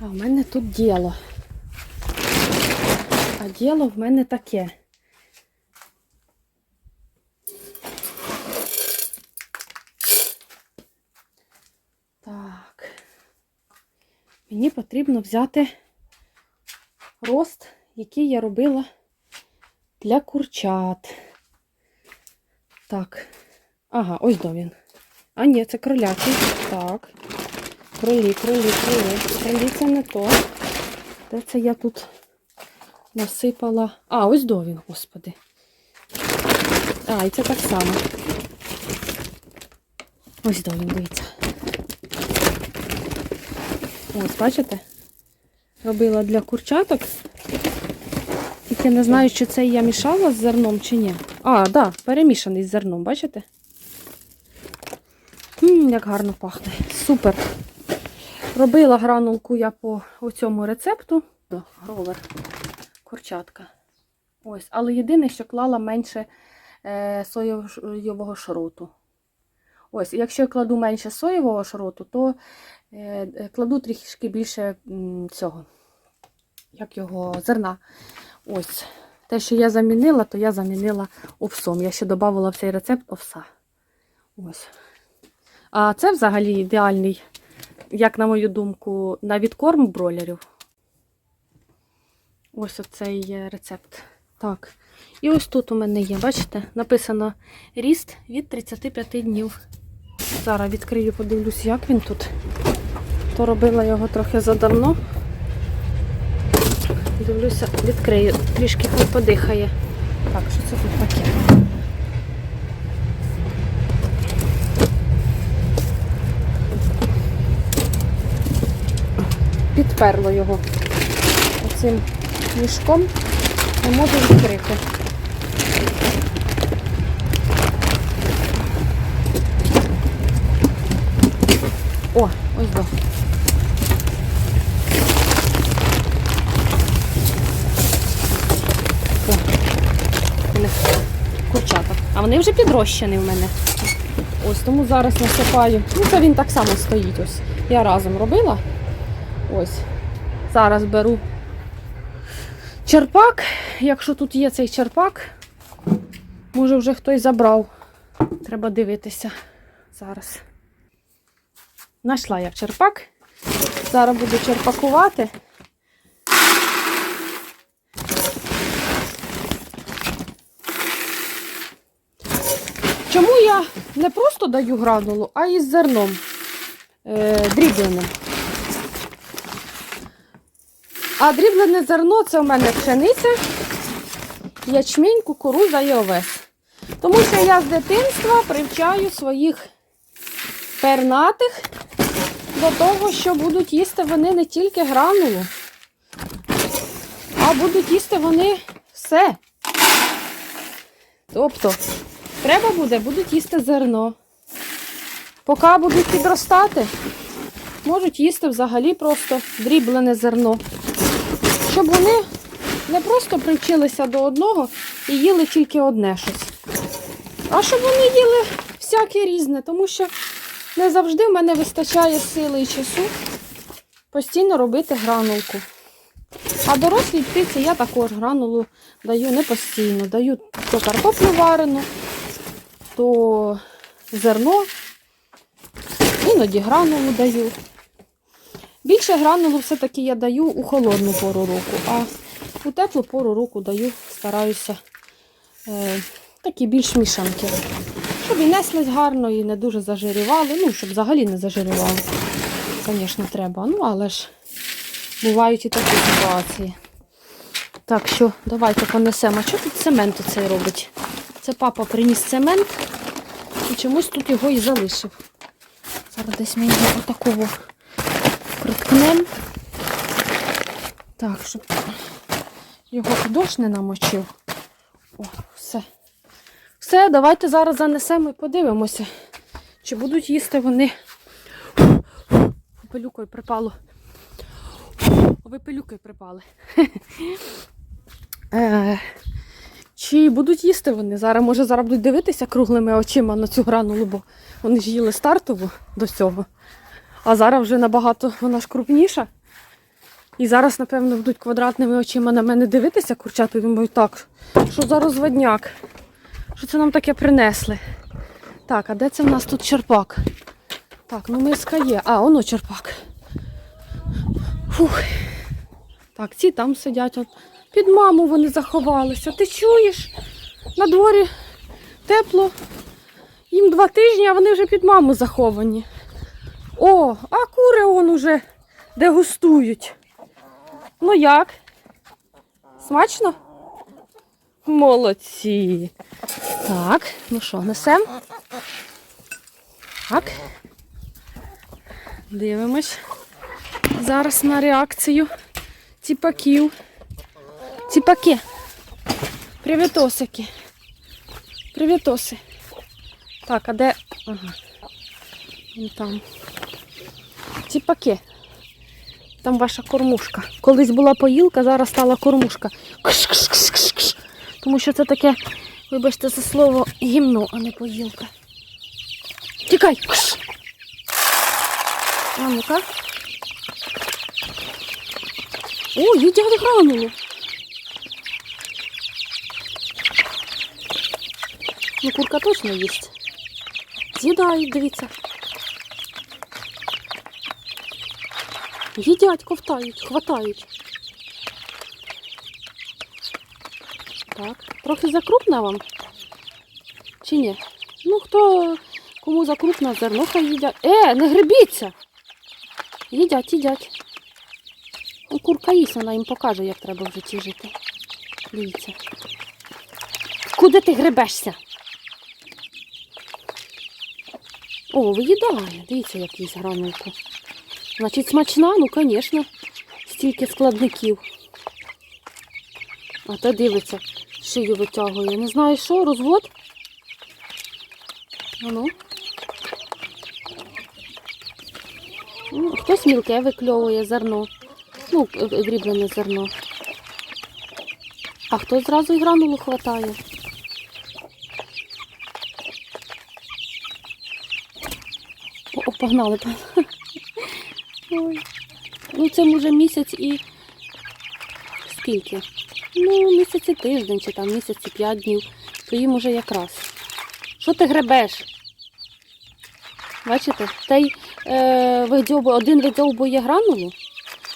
А в мене тут діло. А діло в мене таке. Так. Мені потрібно взяти рост, який я робила для курчат. Так. Ага, ось до він. А, ні, це кролячий. Так. Кролі, кролі, кролі. Кролі це не то. Де це я тут насипала? А, ось до він, господи. А, і це так само. Ось до він, дивіться. Ось, бачите? Робила для курчаток. Тільки не знаю, чи це я мішала з зерном, чи ні. А, так, да, перемішаний з зерном, бачите? М, як гарно пахне. Супер. Робила гранулку я по цьому рецепту. Гровер. Курчатка. Ось. Але єдине, що клала менше е, соєвого шроту. Ось, якщо я кладу менше соєвого шроту, то е, е, кладу трішки більше цього, як його, зерна. Ось. Те, що я замінила, то я замінила овсом. Я ще додавала в цей рецепт овса. Ось. А це взагалі ідеальний, як на мою думку, на відкорм бройлерів. Ось оцей рецепт. Так. І ось тут у мене є, бачите, написано ріст від 35 днів. Зараз відкрию, подивлюсь, як він тут. То робила його трохи задавно. Дивлюся, відкрию, трішки подихає. Так, що це тут таке? Підперло його оцим мішком. Не можу відкрити. О, ось до. Них курчата. А вони вже підрощені в мене. Ось тому зараз насипаю. Ну, це він так само стоїть. Ось. Я разом робила. Ось. Зараз беру черпак. Якщо тут є цей черпак, може вже хтось забрав. Треба дивитися зараз. Знайшла я черпак. Зараз буду черпакувати. Чому я не просто даю гранулу, а із зерном е, дрібленим? А дріблене зерно це у мене пшениця, ячмінь, кукуруза і овес. Тому що я з дитинства привчаю своїх пернатих до того, що будуть їсти вони не тільки гранулу, а будуть їсти вони все. Тобто, треба буде, будуть їсти зерно. Поки будуть підростати, можуть їсти взагалі просто дріблене зерно. Щоб вони не просто привчилися до одного і їли тільки одне щось. А щоб вони їли всяке різне, тому що не завжди в мене вистачає сили і часу постійно робити гранулку. А дорослій птиці я також гранулу даю не постійно. Даю то картоплю варену, то зерно, іноді гранулу даю. Більше гранулу все-таки я даю у холодну пору року, а у теплу пору року даю, стараюся е, такі більш мішанки. Щоб і неслись гарно, і не дуже зажирювали. Ну, щоб взагалі не зажирювали. Звісно, треба. Ну, але ж бувають і такі ситуації. Так що, давайте понесемо. Що тут цемент оцей робить? Це папа приніс цемент і чомусь тут його і залишив. Зараз десь ми його приткнемо. Так, щоб його дощ не намочив. О, все. Все, давайте зараз занесемо і подивимося, чи будуть їсти вони. Пилюкою припало. Ви пилюкою припали. Е, Чи будуть їсти вони? Зараз, може, зараз будуть дивитися круглими очима на цю гранулу, бо вони ж їли стартову до цього. А зараз вже набагато вона ж крупніша. І зараз, напевно, будуть квадратними очима на мене дивитися, курчата, думаю, так, що за розводняк? Що це нам таке принесли? Так, а де це в нас тут черпак? Так, ну миска є. А, воно черпак. Фух. Так, ці там сидять. От. Під маму вони заховалися. Ти чуєш? На дворі тепло. Їм два тижні, а вони вже під маму заховані. О, а кури он уже дегустують. Ну як? Смачно? Молодці. Так, ну що, несем? Так. Дивимось зараз на реакцію ціпаків. Ціпаки. Привітосики. Привітоси. Так, а де. Ага. Вон там. Ціпаки. Там ваша кормушка. Колись була поїлка, зараз стала кормушка. Кш-кш-кш-кш-кш. Тому що це таке, вибачте за слово, гімно, а не поїлка. Тікай! Кш. А ну-ка. О, їдять гранулу. Ну, курка точно їсть. З'їдають, дивіться. Їдять, ковтають, хватають. Так, трохи закрупна вам? Чи ні? Ну, хто кому закрупна зерно, хай їдять. Е, не грибіться! Їдять, їдять. Ну, курка їсть, вона їм покаже, як треба в житті жити. Дивіться. Куди ти гребешся? О, виїдає. Дивіться, як їсть гранулку. Значить, смачна, ну, звісно, стільки складників. А те дивиться, шию витягує. Не знаю що, розвод? А ну. Хтось мілке викльовує зерно. Ну, е, е, зерно. А хтось зразу і гранулу хватає. О, погнали. Ой. Ну, це може місяць і скільки? Ну, місяць і тиждень, чи там місяць і п'ять днів. То їм уже якраз. Що ти гребеш? Бачите? Той е, видьобує, один видьовбує гранулу,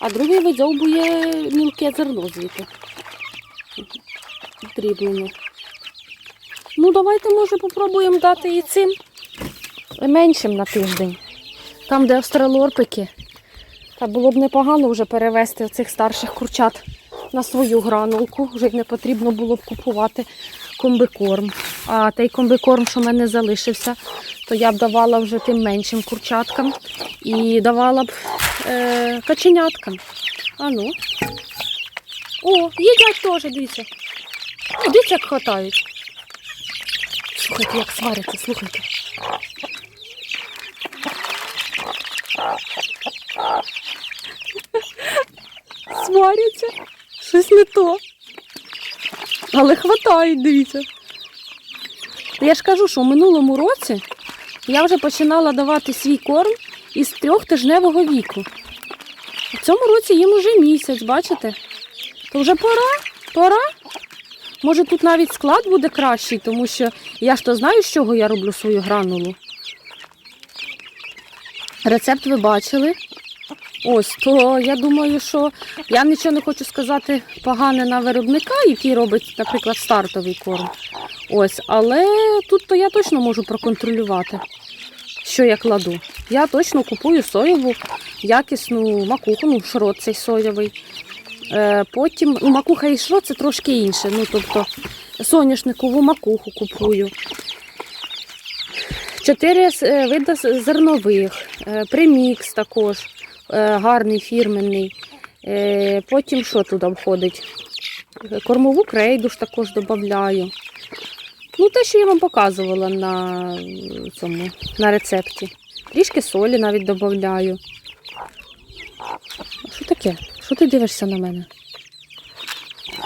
а другий видьовбує мілке зерно звідти. Дріблене. Ну, давайте, може, попробуємо дати і цим меншим на тиждень. Там, де австралорпики. Та було б непогано вже перевезти цих старших курчат на свою гранулку. Вже не потрібно було б купувати комбикорм. А той комбикорм, що в мене залишився, то я б давала вже тим меншим курчаткам і давала б е, каченяткам. А ну. О, їдять теж, дивіться. О, Дивіться, як хватають. Слухайте, як сваряться, слухайте. Сваряться. Щось не то. Але хватають, дивіться. Я ж кажу, що в минулому році я вже починала давати свій корм із трьохтижневого віку. В цьому році їм уже місяць, бачите? То вже пора, пора. Може тут навіть склад буде кращий, тому що я ж то знаю, з чого я роблю свою гранулу. Рецепт ви бачили. Ось, то я думаю, що я нічого не хочу сказати погане на виробника, який робить, наприклад, стартовий корм. Ось, але тут то я точно можу проконтролювати, що я кладу. Я точно купую соєву, якісну макуху, ну, шрот цей соєвий. Е, потім ну, макуха і шрот це трошки інше. Ну, тобто соняшникову макуху купую. Чотири е, види зернових, е, премікс також гарний фірменний. Е, Потім що туди входить? Е, Кормову крейду ж також додаю. Ну, те, що я вам показувала на цьому на рецепті. Трішки солі навіть додаю. Що таке? Що ти дивишся на мене?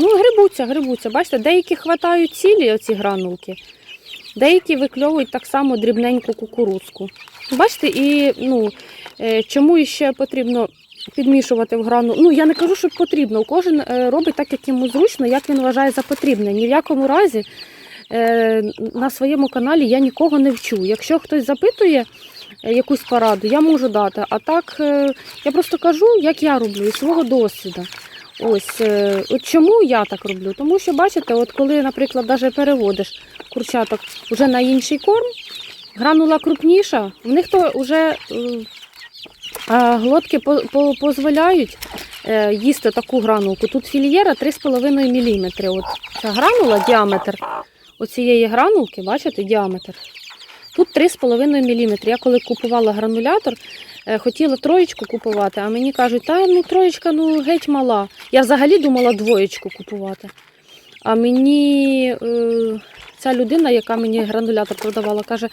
Ну, грибуться, грибуться. Бачите, деякі хватають цілі оці гранулки, Деякі викльовують так само дрібненьку кукурузку. Бачите, і ну, е, чому ще потрібно підмішувати в грану? Ну, я не кажу, що потрібно. Кожен е, робить так, як йому зручно, як він вважає за потрібне. Ні в якому разі е, на своєму каналі я нікого не вчу. Якщо хтось запитує якусь пораду, я можу дати. А так я просто кажу, як я роблю із свого досвіду. Ось от чому я так роблю? Тому що бачите, от коли, наприклад, навіть переводиш курчаток вже на інший корм, гранула крупніша, в них то вже е, глотки по- по- дозволяють е, їсти таку гранулку. Тут фільєра 3,5 мм. От ця гранула, діаметр оцієї гранулки, бачите, діаметр. Тут 3,5 мм. Я коли купувала гранулятор, е, хотіла троєчку купувати, а мені кажуть, та ну троєчка ну геть мала. Я взагалі думала двоєчку купувати. А мені е, ця людина, яка мені гранулятор продавала, каже: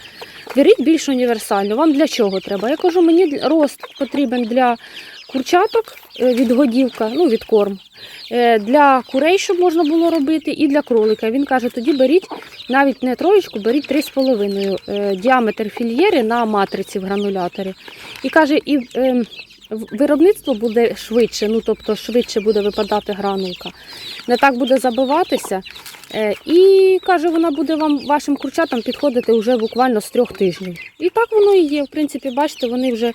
беріть більш універсальну. Вам для чого треба? Я кажу, мені рост потрібен для курчаток е, від годівка, ну від корм, е, для курей, щоб можна було робити, і для кролика. Він каже, тоді беріть навіть не троєчку, беріть 3,5 е, діаметр фільєри на матриці в грануляторі. І каже, і е, виробництво буде швидше, ну тобто швидше буде випадати гранулка. Не так буде забиватися. Е, І каже, вона буде вам вашим курчатам підходити вже буквально з трьох тижнів. І так воно і є. В принципі, бачите, вони вже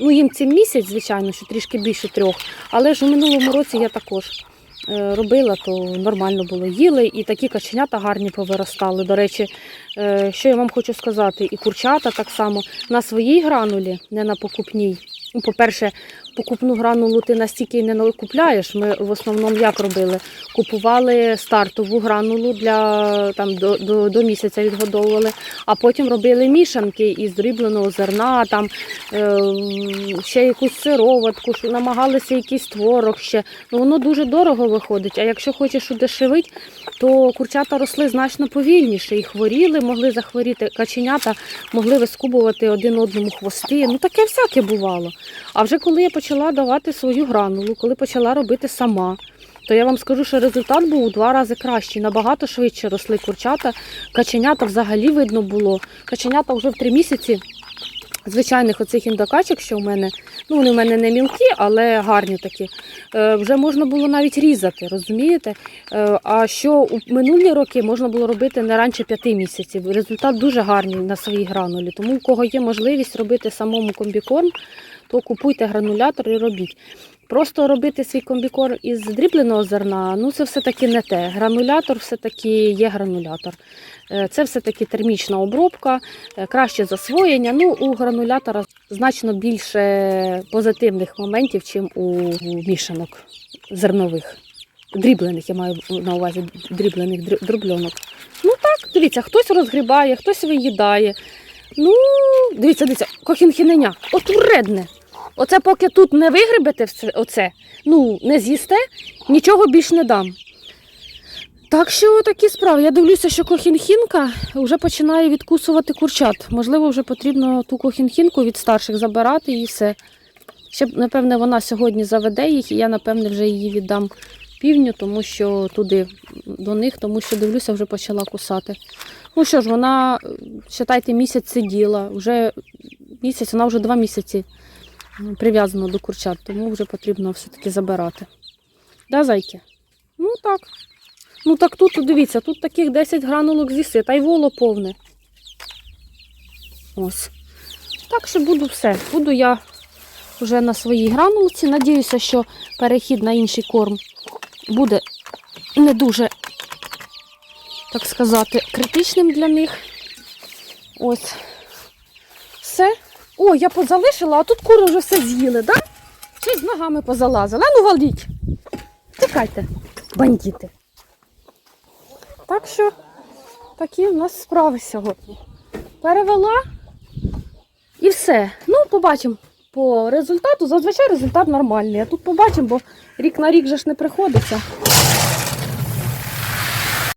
ну їм це місяць, звичайно, що трішки більше трьох. Але ж у минулому році я також е, робила, то нормально було. Їли, і такі каченята гарні повиростали. До речі, е, що я вам хочу сказати, і курчата так само на своїй гранулі, не на покупній. По-перше, покупну гранулу ти настільки не накупляєш. Ми в основному як робили? Купували стартову гранулу для там до, до, до місяця відгодовували, а потім робили мішанки із дрібленого зерна, там е, ще якусь сироватку, намагалися якийсь творог ще. Ну воно дуже дорого виходить. А якщо хочеш удешевити, то курчата росли значно повільніше і хворіли, могли захворіти. Каченята могли вискубувати один одному хвости. Ну таке всяке бувало. А вже коли я почала давати свою гранулу, коли почала робити сама, то я вам скажу, що результат був у два рази кращий. Набагато швидше росли курчата. Каченята взагалі видно було. Каченята вже в три місяці. Звичайних оцих індокачок, що в мене, ну вони в мене не мілкі, але гарні такі. Е, вже можна було навіть різати, розумієте? Е, а що у минулі роки можна було робити не раніше п'яти місяців. Результат дуже гарний на своїй гранулі. Тому у кого є можливість робити самому комбікорм, то купуйте гранулятор і робіть. Просто робити свій комбікорм із дрібленого зерна, ну це все-таки не те. Гранулятор все-таки є гранулятор. Е, Це все-таки термічна обробка, е, краще засвоєння. Ну, у гранулятора значно більше позитивних моментів, чим у мішанок зернових. Дріблених, я маю на увазі дріблених дробльонок. Ну так, дивіться, хтось розгрібає, хтось виїдає. Ну, дивіться, дивіться, кохінхіненя, от вредне. Оце поки тут не вигребете оце, ну, не з'їсте, нічого більш не дам. Так що такі справи. Я дивлюся, що кохінхінка вже починає відкусувати курчат. Можливо, вже потрібно ту кохінхінку від старших забирати і все. Ще, напевне, вона сьогодні заведе їх, і я, напевне, вже її віддам півню, тому що туди до них, тому що дивлюся, вже почала кусати. Ну що ж, вона, е, місяць сиділа, вже місяць, вона вже два місяці м, прив'язана до курчат, тому вже потрібно все-таки забирати. Да, зайки? Ну так. Ну так тут, дивіться, тут таких 10 гранулок з'їси, та й воло повне. Ось. Так що буду все. Буду я вже на своїй гранулці. Надіюся, що перехід на інший корм буде не дуже, так сказати, критичним для них. Ось. Все. О, я позалишила, а тут кури вже все з'їли, так? Да? Чи з ногами позалазили? А ну валіть. Тікайте, бандіти. Так що такі в нас справи сьогодні. Перевела і все. Ну, побачимо по результату. Зазвичай результат нормальний. А тут побачимо, бо рік на рік же ж не приходиться.